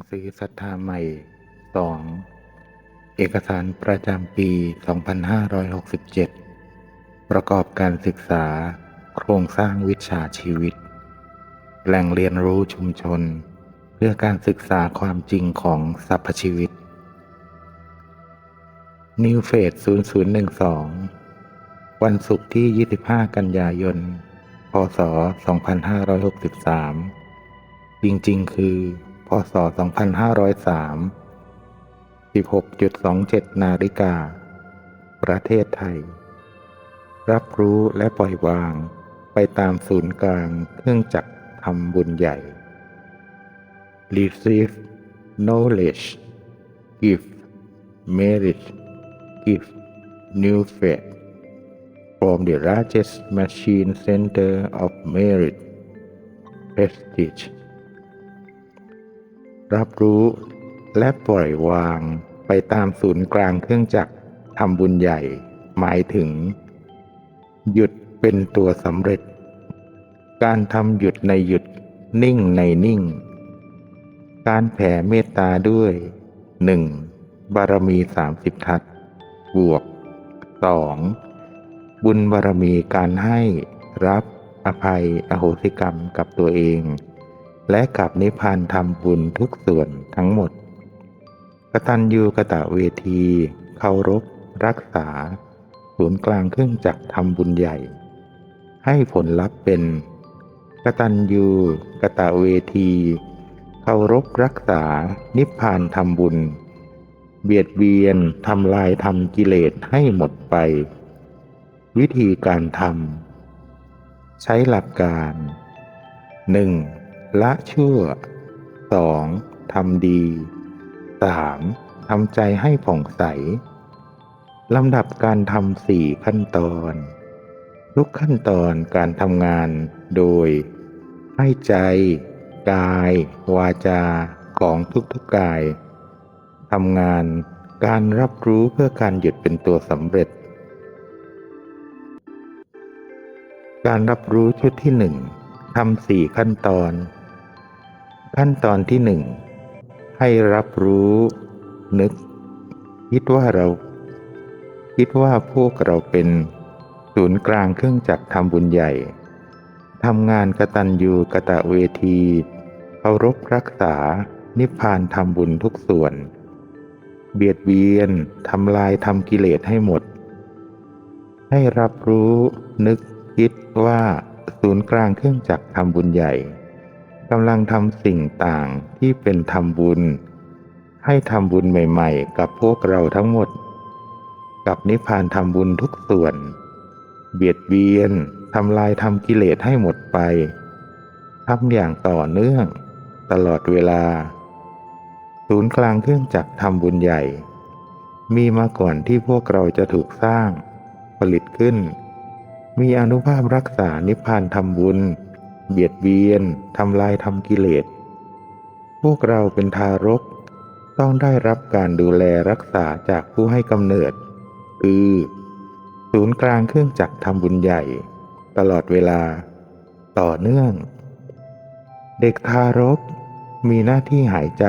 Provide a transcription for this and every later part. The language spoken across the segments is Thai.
ังสือศรัทธาใหม่ 2 เอกสารประจำปี 2567 ประกอบการศึกษา โครงสร้างวิชาชีวิต แหล่งเรียนรู้ชุมชน เพื่อการศึกษาความจริงของสรรพชีวิต New f a c e 0012 วันศุกร์ที่ 25 กันยายน พศ 2563 จริง ๆ คือ พศ 2503 16.27 นาฬิกา ประเทศไทย รับรู้และปล่อยวางไปตามศูนย์กลางเครื่องจักรทำบุญใหญ่ Receive knowledge give merit give new faith from the largest machine center of merit prestige รับรู้และปล่อยวางไปตามศูนย์กลางเครื่องจักรทำบุญใหญ่ หมายถึง หยุดเป็นตัวสำเร็จ การทำหยุดในหยุดนิ่งในนิ่ง การแผ่เมตตาด้วย 1. บารมีสามสิบทัศบวก 2. บุญบารมีการให้รับอภัยอโหสิกรรมกับตัวเอง และกับนิพพานทำบุญทุกส่วนทั้งหมด กตัญญูกะตะเวที เคารพ รักษา ศูนย์กลางเครื่องจักรทำบุญใหญ่ ให้ผลลัพธ์เป็น กตัญญูกะตะเวที เคารพ รักษา นิพพานทำบุญ เบียดเบียนทำลายทำกิเลสให้หมดไป วิธีการทำใช้หลักการ 1. ละชั่ว 2. ทำดี 3. ทำใจให้ผ่องใสลำดับการทำสี่ขั้นตอน ทุกขั้นตอนการทำงานโดย ให้ใจ กาย วาจาของทุกๆกายทำงานการรับรู้เพื่อการหยุดเป็นตัวสำเร็จ การรับรู้ชุดที่หนึ่งทำสี่ขั้นตอน ขั้นตอนที่หนึ่งให้รับรู้ นึก คิดว่าเรา คิดว่าพวกเราเป็น ศูนย์กลางเครื่องจักรทำบุญใหญ่ทำงานกตัญญูกะตะเวทีเคารพรักษา นิพพานทำบุญทุกส่วน เบียดเบียนทำลายทำกิเลสให้หมด ให้รับรู้ นึกคิดว่า ศูนย์กลางเครื่องจักรทำบุญใหญ่ กำลังทำสิ่งต่างที่เป็นทำบุญ ให้ทำบุญใหม่ๆ กับพวกเราทั้งหมด กับนิพพานทำบุญทุกส่วน เบียดเบียนทำลายทำกิเลสให้หมดไปทำอย่างต่อเนื่อง ตลอดเวลา ศูนย์กลางเครื่องจักรทำบุญใหญ่ มีมาก่อนที่พวกเราจะถูกสร้าง ผลิตขึ้น มีอนุภาพรักษานิพพานทำบุญ เบียดเบียนทำลายทำกิเลส พวกเราเป็นทารก ต้องได้รับการดูแลรักษาจากผู้ให้กำเนิด คือ ศูนย์กลางเครื่องจักรทำบุญใหญ่ ตลอดเวลา ต่อเนื่อง เด็กทารกมีหน้าที่หายใจ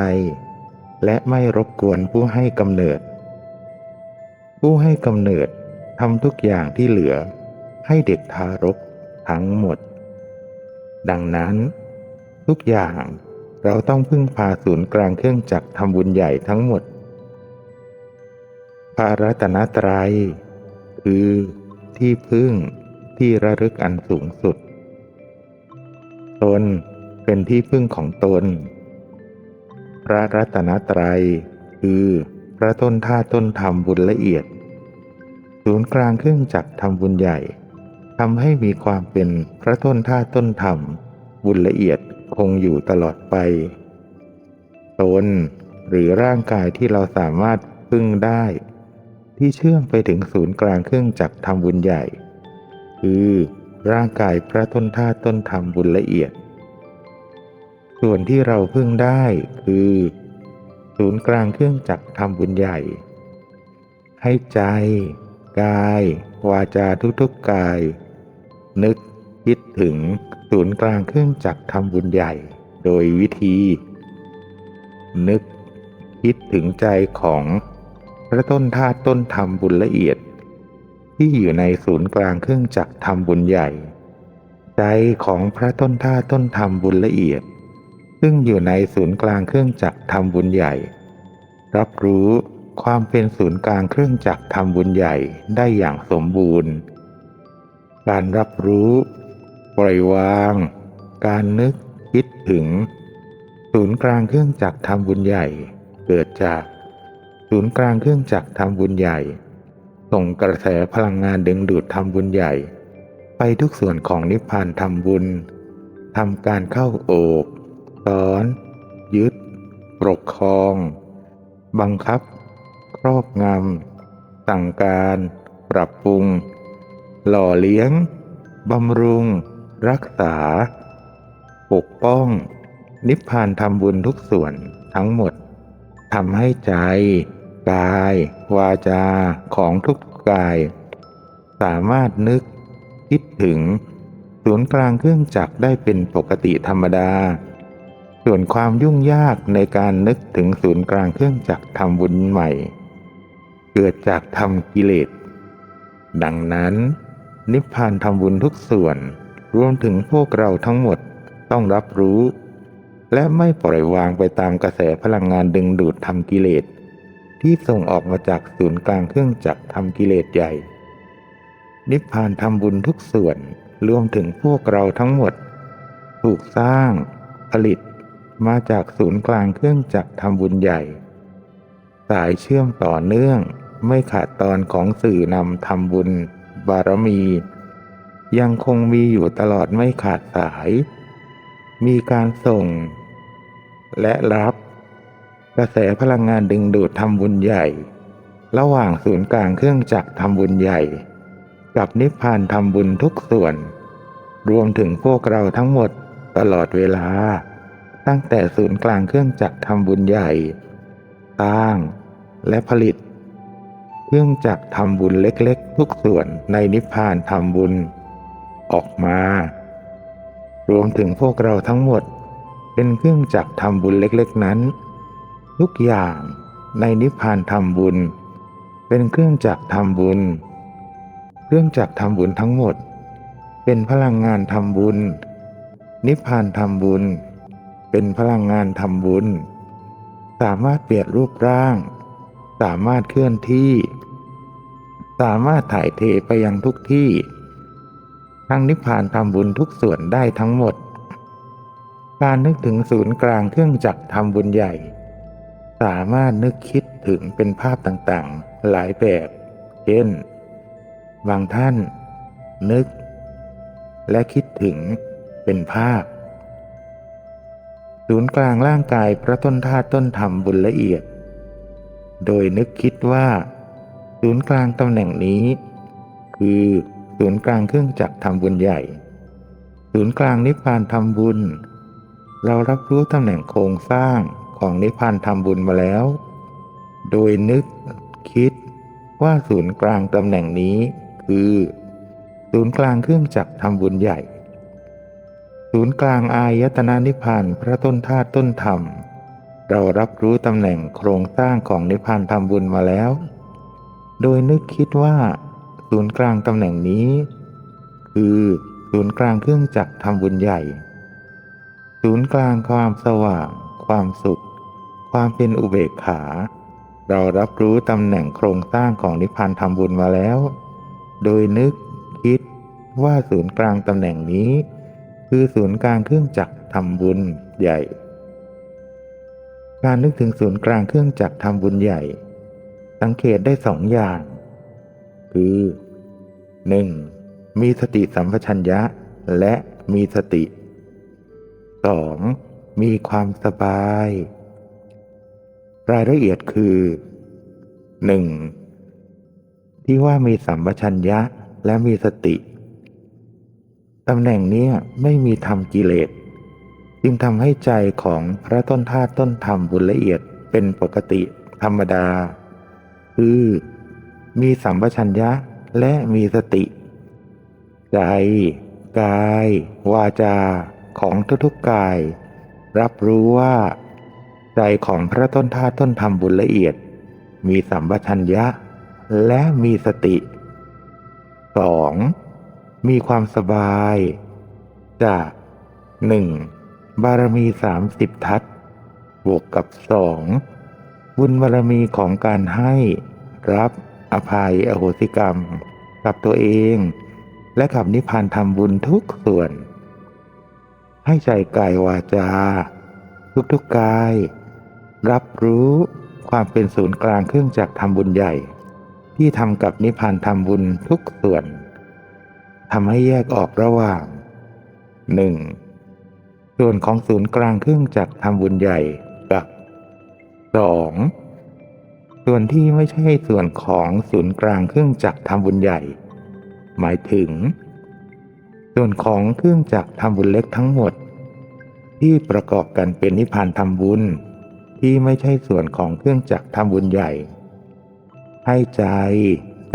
และไม่รบกวนผู้ให้กำเนิด ผู้ให้กำเนิดทำทุกอย่างที่เหลือให้เด็กทารกทั้งหมด ดังนั้น ทุกอย่างเราต้องพึ่งพาศูนย์กลางเครื่องจักรทำบุญใหญ่ทั้งหมด พระรัตนตรัย คือที่พึ่งที่ระลึกอันสูงสุด ตนเป็นที่พึ่งของตน พระรัตนตรัย คือพระต้นท่าต้นธรรมบุญละเอียด ศูนย์กลางเครื่องจักรทำบุญใหญ่ ทำให้มีความเป็นพระต้นท่าต้นธรรม บุญละเอียดคงอยู่ตลอดไป ตน หรือร่างกายที่เราสามารถพึ่งได้ ที่เชื่อมไปถึงศูนย์กลางเครื่องจักรทำบุญใหญ่ คือร่างกายพระต้นท่าต้นธรรมบุญละเอียด ส่วนที่เราพึ่งได้คือ ศูนย์กลางเครื่องจักรทำบุญใหญ่ ให้ใจ กาย วาจาทุกๆกาย นึกคิดถึงศูนย์กลางเครื่องจักรทำบุญใหญ่ โดยวิธี นึกคิดถึงใจของพระต้นธาตุต้นธรรมบุญละเอียด ที่อยู่ในศูนย์กลางเครื่องจักรธรรมบุญใหญ่ ใจของพระต้นธาตุต้นธรรมบุญละเอียด ซึ่งอยู่ในศูนย์กลางเครื่องจักรธรรมบุญใหญ่ รับรู้ความเป็นศูนย์กลางเครื่องจักรธรรมบุญใหญ่ได้อย่างสมบูรณ์ การรับรู้ ปล่อยวาง การนึกคิดถึง ศูนย์กลางเครื่องจักรธรรมบุญใหญ่ เกิดจาก ศูนย์กลางเครื่องจักรธรรมบุญใหญ่ ส่งกระแสพลังงานดึงดูดธรรมบุญใหญ่ ไปทุกส่วนของนิพพานธรรมบุญทำการเข้าโอบซ้อน ยึด ปกครอง บังคับ ครอบงำสั่งการ ปรับปรุง หล่อเลี้ยง บำรุง รักษา ปกป้อง นิพพานทำบุญทุกส่วนทั้งหมดทำให้ใจ กาย วาจาของทุกกาย สามารถนึก คิดถึง ศูนย์กลางเครื่องจักรได้เป็นปกติธรรมดา ส่วนความยุ่งยากในการนึกถึงศูนย์กลางเครื่องจักรทำบุญใหม่ เกิดจากทำกิเลสดังนั้น นิพพานทำบุญทุกส่วน รวมถึงพวกเราทั้งหมดต้องรับรู้ และไม่ปล่อยวางไปตามกระแสพลังงานดึงดูดทำกิเลส ที่ส่งออกมาจากศูนย์กลางเครื่องจักรทำกิเลสใหญ่ นิพพานทำบุญทุกส่วน รวมถึงพวกเราทั้งหมด ถูกสร้าง ผลิต มาจากศูนย์กลางเครื่องจักรทำบุญใหญ่ สายเชื่อมต่อเนื่องไม่ขาดตอนของสื่อนำทำบุญ บารมี ยังคงมีอยู่ตลอดไม่ขาดสาย มีการส่ง และรับ กระแสพลังงานดึงดูดทำบุญใหญ่ ระหว่างศูนย์กลางเครื่องจักรทำบุญใหญ่ กับนิพพานทำบุญทุกส่วน รวมถึงพวกเราทั้งหมดตลอดเวลา ตั้งแต่ศูนย์กลางเครื่องจักรทำบุญใหญ่ สร้างและผลิต เครื่องจักรทำบุญเล็กๆ ทุกส่วนในนิพพานทำบุญ ออกมา รวมถึงพวกเราทั้งหมด เป็นเครื่องจักรทำบุญเล็กๆนั้น ทุกอย่างในนิพพานทำบุญ เป็นเครื่องจักรทำบุญ เครื่องจักรทำบุญทั้งหมด เป็นพลังงานทำบุญ นิพพานทำบุญ เป็นพลังงานทำบุญ สามารถเปลี่ยนรูปร่างสามารถเคลื่อนที่ สามารถถ่ายเทไปยังทุกที่ ทั้งนิพพานทำบุญทุกส่วนได้ทั้งหมด การนึกถึงศูนย์กลางเครื่องจักรทำบุญใหญ่ สามารถนึกคิดถึงเป็นภาพต่างๆ หลายแบบ เช่น บางท่าน นึก และคิดถึงเป็นภาพ ศูนย์กลางร่างกายพระต้นธาตุต้นธรรมบุญละเอียด โดยนึกคิดว่า ศูนย์กลางตำแหน่งนี้ คือศูนย์กลางเครื่องจักรทำบุญใหญ่ ศูนย์กลางนิพพานทำบุญ เรารับรู้ตำแหน่งโครงสร้างของนิพพานทำบุญมาแล้ว โดยนึกคิดว่าศูนย์กลางตำแหน่งนี้ คือ ศูนย์กลางเครื่องจักรทำบุญใหญ่ ศูนย์กลางอายตนะนิพพานพระต้นธาตุต้นธรรม เรารับรู้ตำแหน่งโครงสร้างของนิพพานทำบุญมาแล้ว โดยนึกคิดว่า ศูนย์กลางตำแหน่งนี้ คือศูนย์กลางเครื่องจักรทำบุญใหญ่ ศูนย์กลางความสว่าง ความสุข ความเป็นอุเบกขา เรารับรู้ตำแหน่งโครงสร้างของนิพพานทำบุญมาแล้ว โดยนึกคิดว่าศูนย์กลางตำแหน่งนี้ คือศูนย์กลางเครื่องจักรทำบุญใหญ่ การนึกถึงศูนย์กลางเครื่องจักรทำบุญใหญ่ สังเกตได้สองอย่าง คือ 1. มีสติสัมปชัญญะและมีสติ 2. มีความสบาย รายละเอียดคือ 1. ที่ว่ามีสัมปชัญญะและมีสติ ตำแหน่งนี้ไม่มีธรรมกิเลสจึงทำให้ใจของพระต้นธาตุต้นธรรมบุญละเอียดเป็นปกติธรรมดา คือ มีสัมปชัญญะและมีสติ ใจ กาย วาจาของทุกๆกาย รับรู้ว่า ใจของพระต้นท่าต้นธรรมบุญละเอียด มีสัมปชัญญะ และมีสติ 2. มีความสบาย จาก 1. บารมีสามสิบทัศบวกกับสอง บุญบารมีของการให้รับอภัยอโหสิกรรม กับตัวเอง และกับนิพพานทำบุญทุกส่วน ให้ใจกายวาจา ทุกๆกกาย รับรู้ความเป็นศูนย์กลางเครื่องจักรทำบุญใหญ่ ที่ทำกับนิพพานทำบุญทุกส่วนทำให้แยกออกระหว่าง 1. ส่วนของศูนย์กลางเครื่องจักรทำบุญใหญ่ 2. ส่วนที่ไม่ใช่ส่วนของศูนย์กลางเครื่องจักรทำบุญใหญ่ หมายถึง ส่วนของเครื่องจักรทำบุญเล็กทั้งหมด ที่ประกอบกันเป็นนิพพานทำบุญ ที่ไม่ใช่ส่วนของเครื่องจักรทำบุญใหญ่ ให้ใจ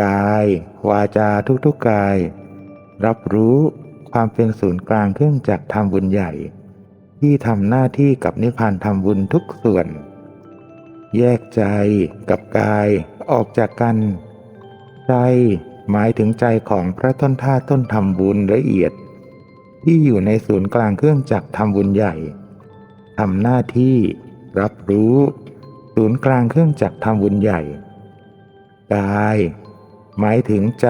กาย วาจาทุกๆกาย รับรู้ความเป็นศูนย์กลางเครื่องจักรทำบุญใหญ่ ที่ทำหน้าที่กับนิพพานทำบุญทุกส่วน แยกใจกับกายออกจากกัน ใจหมายถึงใจของพระต้นท่าต้นทำบุญละเอียด ที่อยู่ในศูนย์กลางเครื่องจักรทำบุญใหญ่ทำหน้าที่รับรู้ ศูนย์กลางเครื่องจักรทำบุญใหญ่ กาย หมายถึงใจ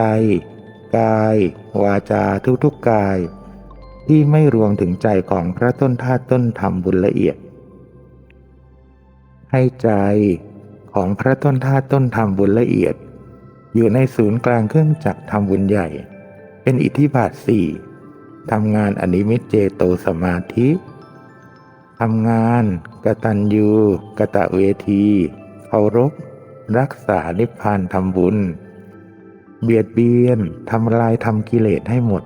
กาย วาจาทุกๆกาย ที่ไม่รวมถึงใจของพระต้นท่าต้นธรรมบุญละเอียด ให้ใจของพระต้นท่าตุต้นธรรมบุญละเอียด อยู่ในศูนย์กลางเครื่องจักรทำบุญใหญ่ เป็นอิทธิบาทสี่ทำงานอนิมิตเจโตสมาธิทำงานกตัญญูกะตะเวทีเคารพรักษานิพพานทำบุญ เบียดเบียนทำลายทำกิเลสให้หมด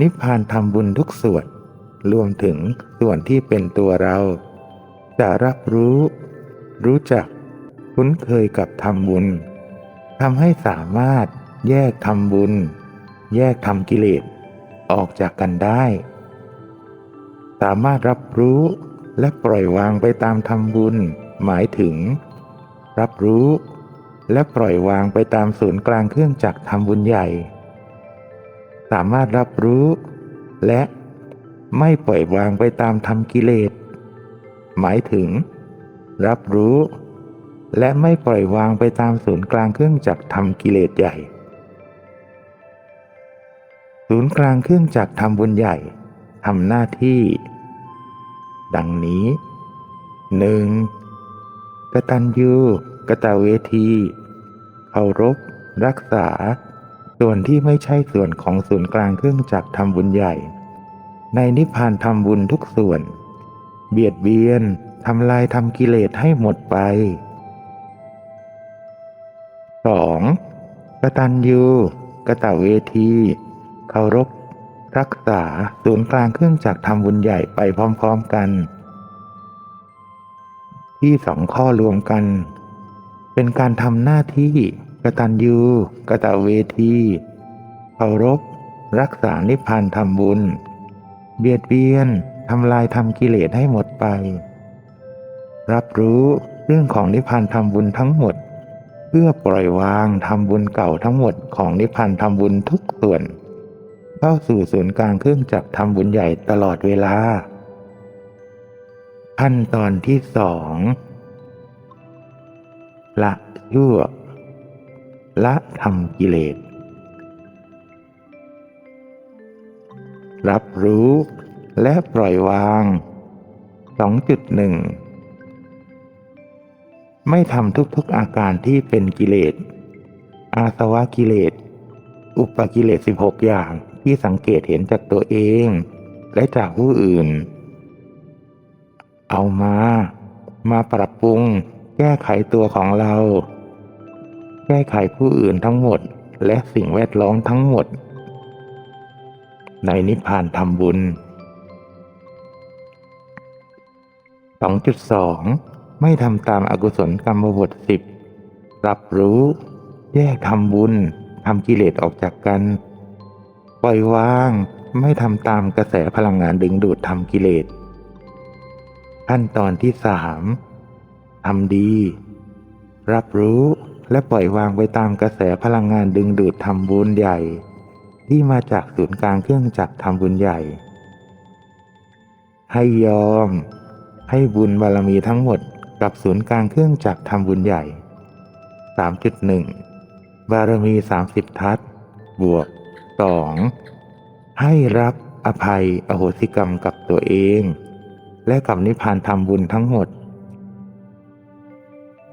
นิพพานทำบุญทุกส่วน รวมถึงส่วนที่เป็นตัวเรา จะรับรู้ รู้จัก คุ้นเคยกับทำบุญทำให้สามารถแยกทำบุญ แยกทำกิเลสออกจากกันได้ สามารถรับรู้และปล่อยวางไปตามทำบุญ หมายถึง รับรู้ และปล่อยวางไปตามศูนย์กลางเครื่องจักรทำบุญใหญ่ สามารถรับรู้ และไม่ปล่อยวางไปตามทำกิเลส หมายถึง รับรู้ และไม่ปล่อยวางไปตามศูนย์กลางเครื่องจักรทำกิเลสใหญ่ ศูนย์กลางเครื่องจักรทำบุญใหญ่ทำหน้าที่ ดังนี้ 1. กตัญญูกตเวทีเคารพ รักษา ส่วนที่ไม่ใช่ส่วนของศูนย์กลางเครื่องจักรทำบุญใหญ่ ในนิพพานทำบุญทุกส่วน เบียดเบียนทำลายทำกิเลสให้หมดไป 2. กตัญญูกะตะเวทีเคารพรักษาศูนย์กลางเครื่องจักรทำบุญใหญ่ไปพร้อมๆกัน ที่สองข้อรวมกัน เป็นการทำหน้าที่กตัญญูกะตะเวทีเคารพรักษานิพพานทำบุญ เบียดเบียน ทำลายทำกิเลสให้หมดไป รับรู้เรื่องของนิพพานทำบุญทั้งหมด เพื่อปล่อยวางทำบุญเก่าทั้งหมดของนิพพานทำบุญทุกส่วน เข้าสู่ศูนย์กลางเครื่องจักรทำบุญใหญ่ตลอดเวลา ขั้นตอนที่สองละชั่ว ละทำกิเลส รับรู้ และปล่อยวาง 2.1 ไม่ทำทุกๆอาการที่เป็นกิเลส อาสวะกิเลส อุปกิเลส 16 อย่างที่สังเกตเห็นจากตัวเอง และจากผู้อื่น เอามา มาปรับปรุง แก้ไขตัวของเรา แก้ไขผู้อื่นทั้งหมด และสิ่งแวดล้อมทั้งหมด ในนิพพานทำบุญ 2.2 ไม่ทำตามอากุศลกรรมบทสิบรับรู้ แยกทำบุญทำกิเลสออกจากกัน ปล่อยวาง ไม่ทำตามกระแสพลังงานดึงดูดทำกิเลส ขั้นตอนที่สามทำดี รับรู้และปล่อยวางไปตามกระแสพลังงานดึงดูดทำบุญใหญ่ ที่มาจากศูนย์กลางเครื่องจักรทำบุญใหญ่ ให้ยอม ให้บุญบารมีทั้งหมดกับศูนย์กลางเครื่องจักรทำบุญใหญ่ 3.1 บารมี 30 ทัศบวก 2. ให้รับอภัยอโหสิกรรมกับตัวเอง และกับนิพพานทำบุญทั้งหมด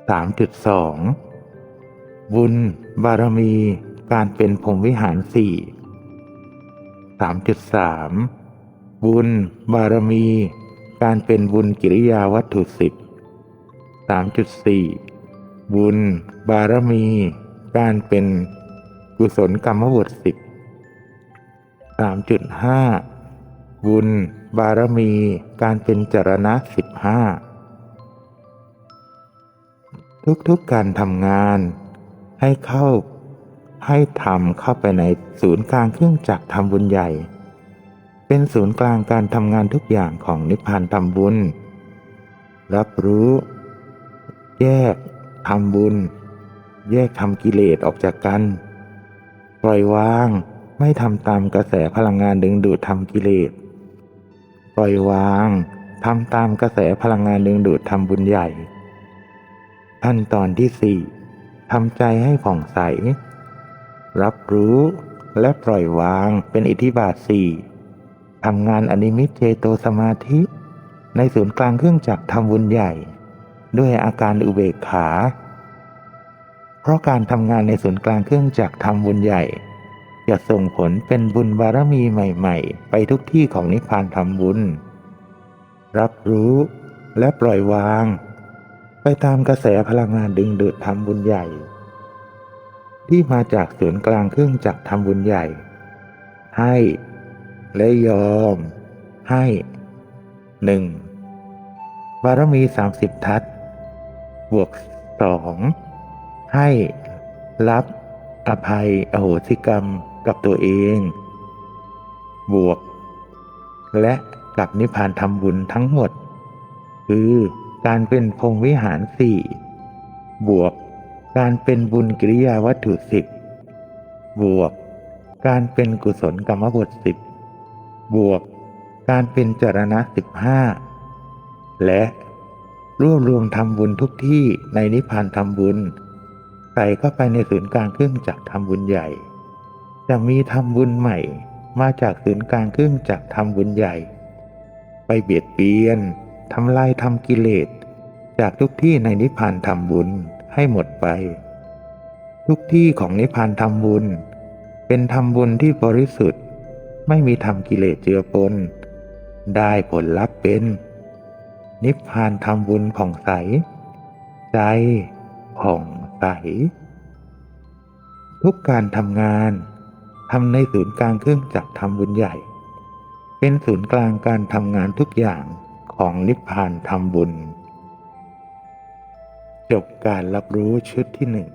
3.2 บุญบารมีการเป็นพรมวิหารสี่3.3 บุญบารมี การเป็นบุญกิริยาวัตถุสิบ3.4บุญ บารมี การเป็นกุศลกรรมบทสิบ3.5บุญ บารมี การเป็นจรณะสิบห้าทุกๆการทำงานให้เข้าให้ทำเข้าไปในศูนย์กลางเครื่องจักรทำบุญใหญ่ เป็นศูนย์กลางการทำงานทุกอย่างของนิพพานทำบุญ รับรู้ แยกทำบุญ แยกทำกิเลสออกจากกัน ปล่อยวางไม่ทำตามกระแสพลังงานดึงดูดทำกิเลส ปล่อยวางทำตามกระแสพลังงานดึงดูดทำบุญใหญ่ ขั้นตอนที่สี่ทำใจให้ผ่องใส รับรู้และปล่อยวางเป็นอิทธิบาทสี่ ทำงานอนิมิตเจโตสมาธิ ในศูนย์กลางเครื่องจักรทำบุญใหญ่ ด้วยอาการอุเบกขา เพราะการทำงานในศูนย์กลางเครื่องจักรทำบุญใหญ่ จะส่งผลเป็นบุญบารมีใหม่ ๆ ไปทุกที่ของนิพพานทำบุญ รับรู้และปล่อยวาง ไปตามกระแสพลังงานดึงดูดทำบุญใหญ่ ที่มาจากศูนย์กลางเครื่องจักรทำบุญใหญ่ ให้ และยอม ให้หนึ่งบารมีสามสิบทัศบวกสองให้ รับอภัยอโหสิกรรมกับตัวเอง บวก และกับนิพพานทำบุญทั้งหมด คือการเป็นพรหมวิหารสี่บวก การเป็นบุญกิริยาวัตถุสิบบวก การเป็นกุศลกรรมบทสิบ บวกการเป็นจรณะสิบห้าและรวบรวมทำบุญทุกที่ในนิพพานทำบุญ ใส่เข้าไปในศูนย์กลางเครื่องจักรทำบุญใหญ่ จะมีทำบุญใหม่มาจากศูนย์กลางเครื่องจักรทำบุญใหญ่ ไปเบียดเบียนทำลายทำกิเลส จากทุกที่ในนิพพานทำบุญให้หมดไป ทุกที่ของนิพพานทำบุญ เป็นทำบุญที่บริสุทธิ์ ไม่มีทำกิเลสเจือปน ได้ผลลัพธ์เป็น นิพพานทำบุญผ่องใส ใจผ่องใส ทุกการทำงานทำในศูนย์กลางเครื่องจักรทำบุญใหญ่ เป็นศูนย์กลางการทำงานทุกอย่างของนิพพานทำบุญ จบการรับรู้ชุดที่หนึ่ง